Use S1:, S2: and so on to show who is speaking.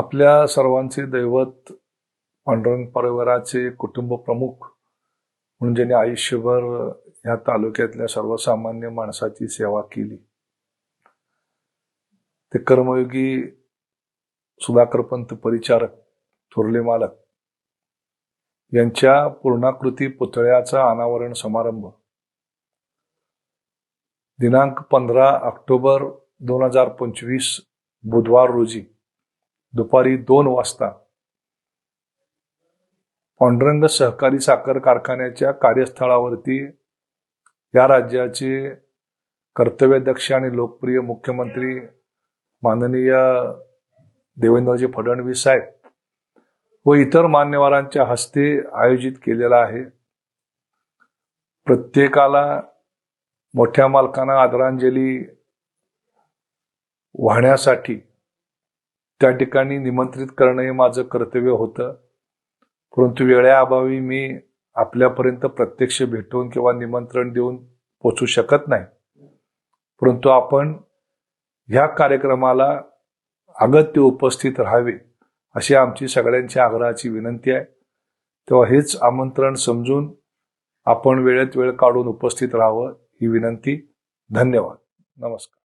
S1: आपल्या सर्वांचे दैवत पांडुरंग परिवाराचे कुटुंब प्रमुख म्हणून ज्यांनी आयुष्यभर ह्या तालुक्यातल्या सर्वसामान्य माणसाची सेवा केली. ते कर्मयोगी सुधाकरपंत परिचारक थोरले मालक यांच्या पूर्णाकृती पुतळ्याचा अनावरण समारंभ. दिनांक पंधरा ऑक्टोबर दोन हजार पंचवीस बुधवार रोजी. दुपारी दोन वाजता. पांडुरंग सहकारी साखर कारखान्याच्या कार्यस्थळावरती या राज्याचे कर्तव्यदक्ष आणि लोकप्रिय मुख्यमंत्री माननीय देवेंद्रजी फडणवीस साहेब व इतर मान्यवरांच्या हस्ते आयोजित केलेला आहे. प्रत्येकाला मोठ्या मालकांना आदरांजली वाहण्यासाठी त्या ठिकाणी निमंत्रित करणं हे माझं कर्तव्य होतं. परंतु वेळेअभावी मी आपल्यापर्यंत प्रत्यक्ष भेटून किंवा निमंत्रण देऊन पोचू शकत नाही. परंतु आपण ह्या कार्यक्रमाला अगत्य उपस्थित राहावे अशी आमची सगळ्यांची आग्रहाची विनंती आहे. तेव्हा हेच आमंत्रण समजून आपण वेळेत वेळ काढून उपस्थित राहावं ही विनंती. धन्यवाद. नमस्कार.